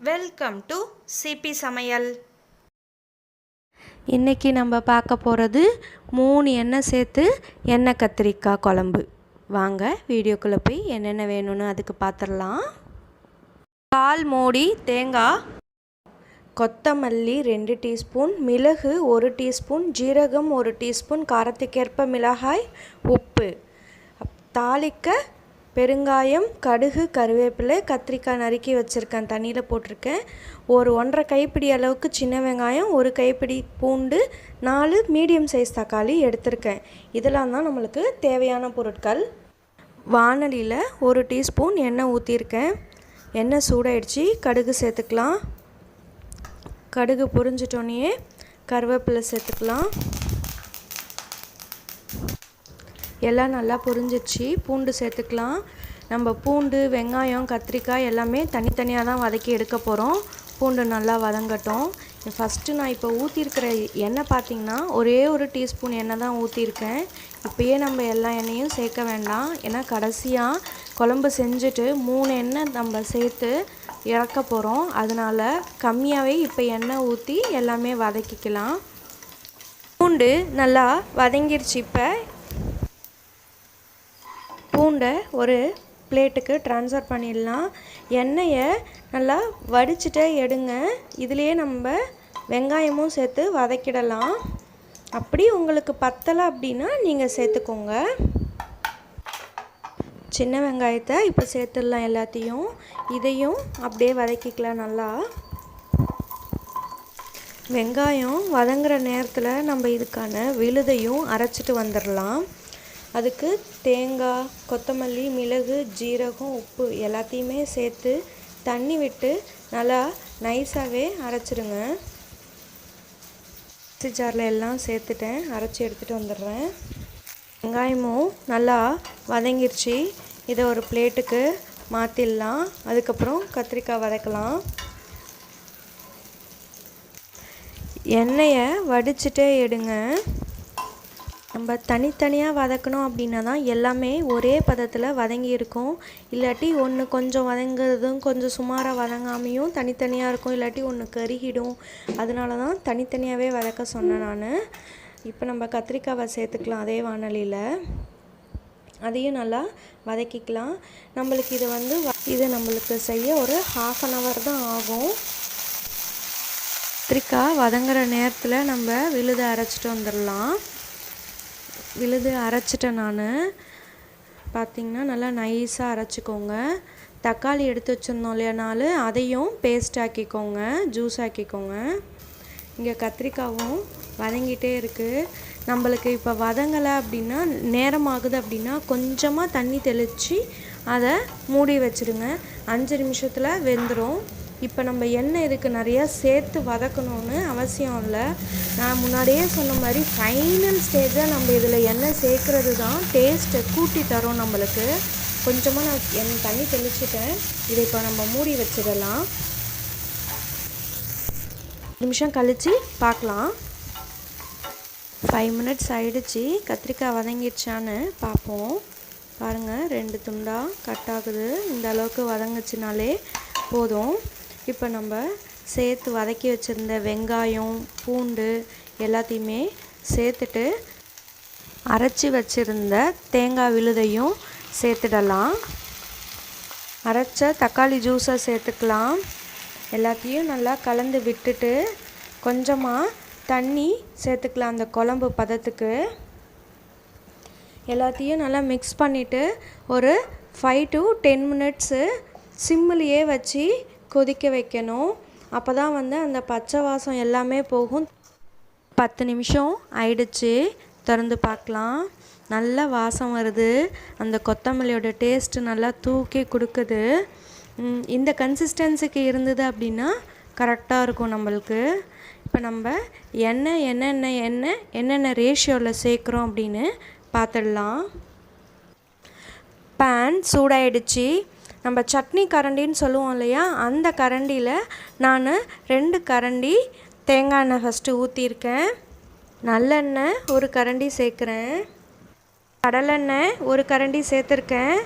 Welcome to CP சமையல் இன்றைக்கி நம்ம பார்க்க போகிறது மூணு எண்ணெய் சேர்த்து எண்ணெய் கத்திரிக்காய் குழம்பு. வாங்க வீடியோக்குள்ளே போய் என்னென்ன வேணும்னு அதுக்கு பார்த்துடலாம் கால் மூடி தேங்காய் கொத்தமல்லி ரெண்டு டீஸ்பூன் மிளகு ஒரு டீஸ்பூன் ஜீரகம் ஒரு டீஸ்பூன் காரத்துக்கேற்ப மிளகாய் உப்பு. தாளிக்க பெருங்காயம் கடுகு கருவேப்பிலை கத்திரிக்காய் நறுக்கி வச்சுருக்கேன். தண்ணியில் போட்டிருக்கேன். ஒரு ஒன்றரை கைப்பிடி அளவுக்கு சின்ன வெங்காயம் ஒரு கைப்பிடி பூண்டு நாலு மீடியம் சைஸ் தக்காளி எடுத்திருக்கேன். இதெல்லாம் தான் நம்மளுக்கு தேவையான பொருட்கள். வானலியில் ஒரு டீஸ்பூன் எண்ணெய் ஊற்றிருக்கேன் எண்ணெய் சூடாயிடுச்சு. கடுகு சேர்த்துக்கலாம். கடுகு பொரிஞ்சிட்டோன்னே கருவேப்பிலை சேர்த்துக்கலாம். எல்லாம் நல்லா பொரிஞ்சிச்சு. பூண்டு சேர்த்துக்கலாம். நம்ம பூண்டு வெங்காயம் கத்திரிக்காய் எல்லாமே தனித்தனியாக தான் வதக்கி எடுக்க போகிறோம் பூண்டு நல்லா வதங்கட்டும். ஃபஸ்ட்டு நான் இப்போ ஊற்றிருக்கிற எண்ணெய் பார்த்திங்கன்னா ஒரே ஒரு டீஸ்பூன் எண்ணெய் தான் ஊற்றிருக்கேன் இப்போயே நம்ம எல்லா எண்ணெயும் சேர்க்க வேண்டாம். ஏன்னா கடைசியாக குழம்பு செஞ்சுட்டு மூணு எண்ணெய் நம்ம சேர்த்து இறக்க போகிறோம் அதனால் கம்மியாகவே இப்போ எண்ணெய் ஊற்றி எல்லாமே வதக்கிக்கலாம். பூண்டு நல்லா வதங்கிருச்சு இப்போ. பூண்டை ஒரு பிளேட்டுக்கு ட்ரான்ஸ்ஃபர் பண்ணிடலாம். எண்ணெயை நல்லா வடிச்சிட்டே எடுங்க. இதுலேயே நம்ம வெங்காயமும் சேர்த்து வதக்கிடலாம். அப்படி உங்களுக்கு பத்தலை அப்படின்னா நீங்கள் சேர்த்துக்கோங்க. சின்ன வெங்காயத்தை இப்போ சேர்த்துடலாம் எல்லாத்தையும். இதையும் அப்படியே வதக்கிக்கலாம் நல்லா. வெங்காயம் வதங்குற நேரத்தில் நம்ம இதுக்கான விழுதையும் அரைச்சிட்டு வந்துடலாம். அதுக்கு தேங்காய் கொத்தமல்லி மிளகு ஜீரகம் உப்பு எல்லாத்தையுமே சேர்த்து தண்ணி விட்டு நல்லா நைஸாகவே அரைச்சிடுங்க மிக்ஸி ஜாரில் எல்லாம் சேர்த்துட்டேன். அரைச்சி எடுத்துகிட்டு வந்துடுறேன். வெங்காயமும் நல்லா வதங்கிருச்சு. இதை ஒரு பிளேட்டுக்கு மாற்றிடலாம் அதுக்கப்புறம் கத்திரிக்காய் வதக்கலாம். எண்ணெயை வடிச்சிட்டே எடுங்க. நம்ம தனித்தனியாக வதக்கணும் அப்படின்னா தான் எல்லாமே ஒரே பதத்தில் வதங்கி இருக்கும் இல்லாட்டி ஒன்று கொஞ்சம் வதங்குறதும் கொஞ்சம் சுமாராக வதங்காமையும் தனித்தனியாக இருக்கும். இல்லாட்டி ஒன்று கருகிடும். அதனால தான் தனித்தனியாகவே வதக்க சொன்னேன் நான். இப்போ நம்ம கத்திரிக்காவை சேர்த்துக்கலாம் அதே வானலியில். அதையும் நல்லா வதக்கிக்கலாம். நம்மளுக்கு இது வந்து வ- இது நம்மளுக்கு செய்ய ஒரு ஹாஃப் அன் ஹவர் தான் ஆகும். கத்திரிக்காய் வதங்குற நேரத்தில் நம்ம விழுதை அரைச்சிட்டு வந்துடலாம் விழுது அரைச்சிட்டேன் நான். பார்த்திங்கன்னா நல்லா நைஸாக அரைச்சிக்கோங்க. தக்காளி எடுத்து வச்சுருந்தோம் இல்லையா நாலு அதையும் பேஸ்ட் ஆக்கிக்கோங்க ஜூஸ் ஆக்கிக்கோங்க. இங்கே கத்திரிக்காவும் வதங்கிட்டே இருக்குது நம்மளுக்கு இப்போ வதங்கலை அப்படின்னா நேரம் ஆகுது அப்படின்னா கொஞ்சமாக தண்ணி தெளித்து அதை மூடி வச்சிடுங்க. அஞ்சு நிமிஷத்தில் வெந்துடும் இப்போ நம்ம எண்ணெய் இதுக்கு நிறையா சேர்த்து வதக்கணும்னு அவசியம் இல்லை. நான் முன்னாடியே சொன்ன மாதிரி ஃபைனல் ஸ்டேஜாக நம்ம இதில் எண்ணெய் சேர்க்குறது தான் டேஸ்ட்டை கூட்டி தரும் நம்மளுக்கு. கொஞ்சமாக நான் என் தண்ணி தெளிச்சிட்டேன். இதை இப்போ நம்ம மூடி வச்சிடலாம். நிமிஷம் கழித்து பார்க்கலாம். ஃபைவ் மினிட்ஸ் ஆகிடுச்சு கத்திரிக்காய் வதங்கிடுச்சான்னு பார்ப்போம். பாருங்கள் ரெண்டு துண்டாக கட் ஆகுது. இந்த அளவுக்கு வதங்குச்சுனாலே போதும். இப்போ நம்ம சேர்த்து வதக்கி வச்சுருந்த வெங்காயம் பூண்டு எல்லாத்தையுமே சேர்த்துட்டு அரைச்சி வச்சுருந்த தேங்காய் விழுதையும் சேர்த்துடலாம். அரைச்ச தக்காளி ஜூஸை சேர்த்துக்கலாம். எல்லாத்தையும் நல்லா கலந்து விட்டுட்டு கொஞ்சமாக தண்ணி சேர்த்துக்கலாம் அந்த குழம்பு பதத்துக்கு. எல்லாத்தையும் நல்லா மிக்ஸ் பண்ணிவிட்டு ஒரு ஃபைவ் டு டென் மினிட்ஸு சிம்மிலேயே வச்சு கொதிக்க வைக்கணும். அப்போ தான் வந்து அந்த பச்சை வாசம் எல்லாமே போகும். பத்து நிமிஷம் ஆயிடுச்சு. திறந்து பார்க்கலாம். நல்ல வாசம் வருது. அந்த கொத்தமல்லியோட டேஸ்ட்டு நல்லா தூக்கி கொடுக்குது. இந்த கன்சிஸ்டன்சிக்கு இருந்தது அப்படின்னா கரெக்டாக இருக்கும் நம்மளுக்கு. இப்போ நம்ம எண்ணெய் என்னென்ன எண்ணெய் என்னென்ன ரேஷியோவில் சேர்க்குறோம் அப்படின்னு பார்த்துடலாம். பேன் சூடாயிடுச்சு. நம்ம சட்னி கரண்டின்னு சொல்லுவோம் இல்லையா? அந்த கரண்டியில் நான் ரெண்டு கரண்டி தேங்காய் எண்ணெய் ஃபஸ்ட்டு ஊற்றிருக்கேன் நல்லெண்ணெய் ஒரு கரண்டி சேர்க்குறேன். கடலெண்ணெய் ஒரு கரண்டி சேர்த்துருக்கேன்.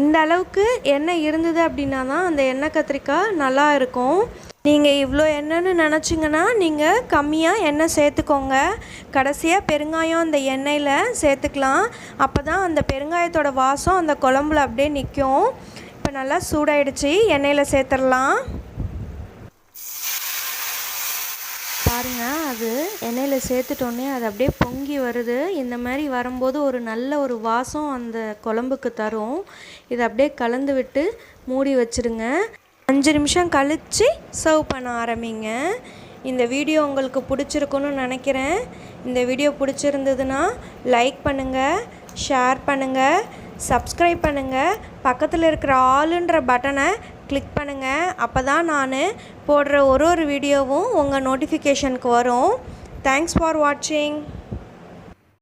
இந்த அளவுக்கு எண்ணெய் இருந்தது அப்படின்னா தான் அந்த எண்ணெய் கத்திரிக்காய் நல்லா இருக்கும். நீங்கள் இவ்வளோ எண்ணெய்னு நினச்சிங்கன்னா நீங்கள் கம்மியாக எண்ணெய் சேர்த்துக்கோங்க. கடைசியாக பெருங்காயம் அந்த எண்ணெயில் சேர்த்துக்கலாம். அப்போ தான் அந்த பெருங்காயத்தோட வாசம் அந்த குழம்புல அப்படியே நிற்கும் இப்போ நல்லா சூடாயிடுச்சு. எண்ணெயில் சேர்த்துடலாம். பாருங்கள் அது எண்ணெயில் சேர்த்துட்டோன்னே அது அப்படியே பொங்கி வருது. இந்த மாதிரி வரும்போது ஒரு நல்ல ஒரு வாசம் அந்த குழம்புக்கு தரும். இதை அப்படியே கலந்து விட்டு மூடி வச்சிருங்க. அஞ்சு நிமிஷம் கழித்து சர்வ் பண்ண ஆரம்பிங்க. இந்த வீடியோ உங்களுக்கு பிடிச்சிருக்குன்னு நினைக்கிறேன். இந்த வீடியோ பிடிச்சிருந்ததுன்னா லைக் பண்ணுங்கள் ஷேர் பண்ணுங்கள் சப்ஸ்கிரைப் பண்ணுங்கள் பக்கத்தில் இருக்கிற ஆளுன்ற பட்டனை கிளிக் பண்ணுங்கள் அப்போ தான் நான் போடுற ஒரு ஒரு வீடியோவும் உங்கள் நோட்டிஃபிகேஷனுக்கு வரும். தேங்க்ஸ் ஃபார் வாட்சிங்